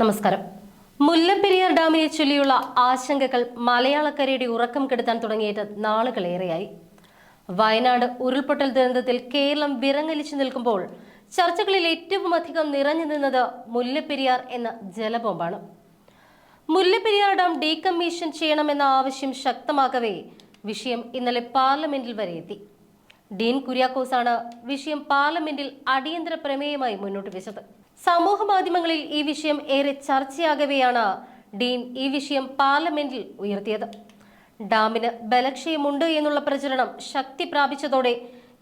നമസ്കാരം. മുല്ലപ്പെരിയാർ ഡാമിനെ ചൊല്ലിയുള്ള ആശങ്കകൾ മലയാളക്കരയുടെ ഉറക്കം കെടുത്താൻ തുടങ്ങിയിട്ട് നാളുകളേറെയായി. വയനാട് ഉരുൾപൊട്ടൽ ദുരന്തത്തിൽ കേരളം വിറങ്ങലിച്ചു നിൽക്കുമ്പോൾ ചർച്ചകളിൽ ഏറ്റവും അധികം നിറഞ്ഞു നിന്നത് മുല്ലപ്പെരിയാർ എന്ന ജലബോംബാണ്. മുല്ലപ്പെരിയാർ ഡാം ഡീകമ്മീഷൻ ചെയ്യണമെന്ന ആവശ്യം ശക്തമാകവേ വിഷയം ഇന്നലെ പാർലമെന്റിൽ വരെ എത്തി. ഡീൻ കുര്യാക്കോസാണ് വിഷയം പാർലമെന്റിൽ അടിയന്തര പ്രമേയമായി മുന്നോട്ട് വെച്ചത്. സമൂഹ മാധ്യമങ്ങളിൽ ഈ വിഷയം ഏറെ ചർച്ചയാകവെയാണ് ഡീൻ ഈ വിഷയം പാർലമെന്റിൽ ഉയർത്തിയത്. ഡാമിന് ബലക്ഷയമുണ്ട് എന്നുള്ള പ്രചരണം ശക്തി പ്രാപിച്ചതോടെ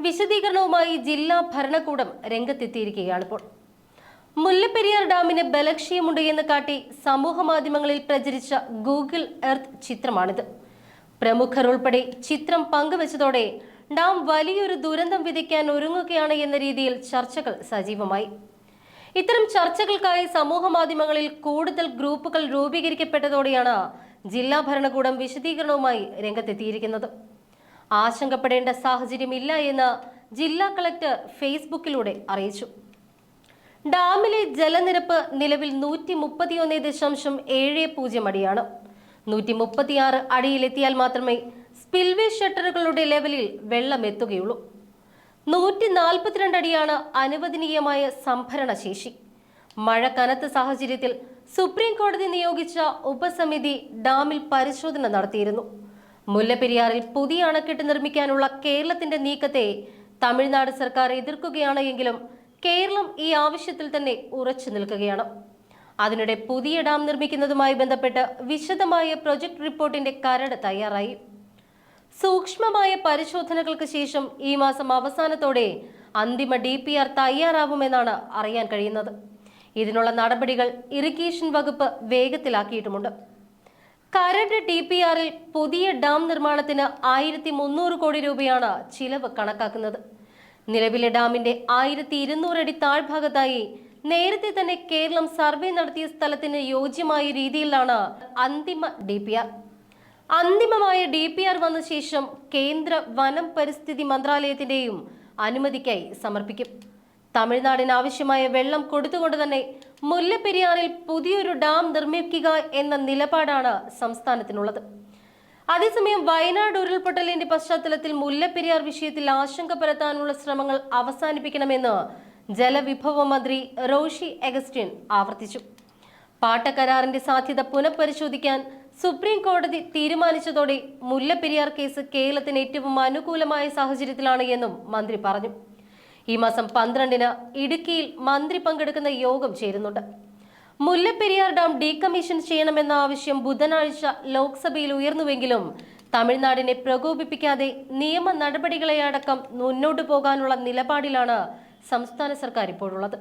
വിശദീകരണവുമായി ജില്ലാ ഭരണകൂടം രംഗത്തെത്തിയിരിക്കുകയാണിപ്പോൾ. മുല്ലപ്പെരിയാർ ഡാമിന് ബലക്ഷയമുണ്ട് എന്ന് കാട്ടി സമൂഹ മാധ്യമങ്ങളിൽ പ്രചരിച്ച ഗൂഗിൾ എർത്ത് ചിത്രമാണിത്. പ്രമുഖർ ഉൾപ്പെടെ ചിത്രം പങ്കുവച്ചതോടെ ഡാം വലിയൊരു ദുരന്തം വിതയ്ക്കാൻ ഒരുങ്ങുകയാണ് എന്ന രീതിയിൽ ചർച്ചകൾ സജീവമായി. ഇത്തരം ചർച്ചകൾക്കായി സമൂഹ മാധ്യമങ്ങളിൽ കൂടുതൽ ഗ്രൂപ്പുകൾ രൂപീകരിക്കപ്പെട്ടതോടെയാണ് ജില്ലാ ഭരണകൂടം വിശദീകരണവുമായി രംഗത്തെത്തിയിരിക്കുന്നത്. ആശങ്കപ്പെടേണ്ട സാഹചര്യമില്ല എന്ന് ജില്ലാ കളക്ടർ ഫേസ്ബുക്കിലൂടെ അറിയിച്ചു. ഡാമിലെ ജലനിരപ്പ് നിലവിൽ നൂറ്റി മുപ്പത്തിയൊന്ന് ദശാംശം ഏഴ് പൂജ്യം അടിയാണ്. നൂറ്റി മുപ്പത്തിയാറ് അടിയിലെത്തിയാൽ മാത്രമേ സ്പിൽവേ ഷട്ടറുകളുടെ ലെവലിൽ വെള്ളം എത്തുകയുള്ളൂ. നൂറ്റി നാൽപ്പത്തിരണ്ട് അടിയാണ് അനുവദനീയമായ സംഭരണ ശേഷി. മഴ കനത്ത സാഹചര്യത്തിൽ സുപ്രീം കോടതി നിയോഗിച്ച ഉപസമിതി ഡാമിൽ പരിശോധന നടത്തിയിരുന്നു. മുല്ലപ്പെരിയാറിൽ പുതിയ അണക്കെട്ട് നിർമ്മിക്കാനുള്ള കേരളത്തിന്റെ നീക്കത്തെ തമിഴ്നാട് സർക്കാർ എതിർക്കുകയാണ് എങ്കിലും കേരളം ഈ ആവശ്യത്തിൽ തന്നെ ഉറച്ചു നിൽക്കുകയാണ്. അതിനിടെ പുതിയ ഡാം നിർമ്മിക്കുന്നതുമായി ബന്ധപ്പെട്ട് വിശദമായ പ്രൊജക്ട് റിപ്പോർട്ടിന്റെ കരട് തയ്യാറായി. സൂക്ഷ്മമായ പരിശോധനകൾക്ക് ശേഷം ഈ മാസം അവസാനത്തോടെ അന്തിമ ഡി പി ആർ തയ്യാറാവുമെന്നാണ് അറിയാൻ കഴിയുന്നത്. ഇതിനുള്ള നടപടികൾ ഇറിഗേഷൻ വകുപ്പ് വേഗത്തിലാക്കിയിട്ടുമുണ്ട്. കരട് ഡി പി ആറിൽ പുതിയ ഡാം നിർമ്മാണത്തിന് ആയിരത്തി മുന്നൂറ് കോടി രൂപയാണ് ചിലവ് കണക്കാക്കുന്നത്. നിലവിലെ ഡാമിന്റെ ആയിരത്തി ഇരുന്നൂറ് അടി താഴ്ഭാഗത്തായി നേരത്തെ തന്നെ കേരളം സർവേ നടത്തിയ സ്ഥലത്തിന് യോജ്യമായ രീതിയിലാണ് അന്തിമ ഡി പി ആർ അന്തിമമായ ഡി പി ആർ വന്ന ശേഷം കേന്ദ്ര വനം പരിസ്ഥിതി മന്ത്രാലയത്തിന്റെയും അനുമതിക്കായി സമർപ്പിക്കും. തമിഴ്നാടിന് ആവശ്യമായ വെള്ളം കൊടുത്തുകൊണ്ട് തന്നെ മുല്ലപ്പെരിയാറിൽ പുതിയൊരു ഡാം നിർമ്മിക്കുക എന്ന നിലപാടാണ് സംസ്ഥാനത്തിനുള്ളത്. അതേസമയം വയനാട് ഉരുൾപൊട്ടലിന്റെ പശ്ചാത്തലത്തിൽ മുല്ലപ്പെരിയാർ വിഷയത്തിൽ ആശങ്ക പരത്താനുള്ള ശ്രമങ്ങൾ അവസാനിപ്പിക്കണമെന്ന് ജലവിഭവ മന്ത്രി റോഷി അഗസ്റ്റിൻ ആവർത്തിച്ചു. പാട്ടക്കരാറിന്റെ സാധ്യത പുനഃപരിശോധിക്കാൻ സുപ്രീം കോടതി തീരുമാനിച്ചതോടെ മുല്ലപ്പെരിയാർ കേസ് കേരളത്തിന് ഏറ്റവും അനുകൂലമായ സാഹചര്യത്തിലാണ് എന്നും മന്ത്രി പറഞ്ഞു. ഈ മാസം പന്ത്രണ്ടിന് ഇടുക്കിയിൽ മന്ത്രി പങ്കെടുക്കുന്ന യോഗം ചേരുന്നുണ്ട്. മുല്ലപ്പെരിയാർ ഡാം ഡീകമ്മീഷൻ ചെയ്യണമെന്ന ആവശ്യം ബുധനാഴ്ച ലോക്സഭയിൽ ഉയർന്നുവെങ്കിലും തമിഴ്നാടിനെ പ്രകോപിപ്പിക്കാതെ നിയമ നടപടികളെ അടക്കം മുന്നോട്ടു പോകാനുള്ള നിലപാടിലാണ് സംസ്ഥാന സർക്കാർ ഇപ്പോഴുള്ളത്.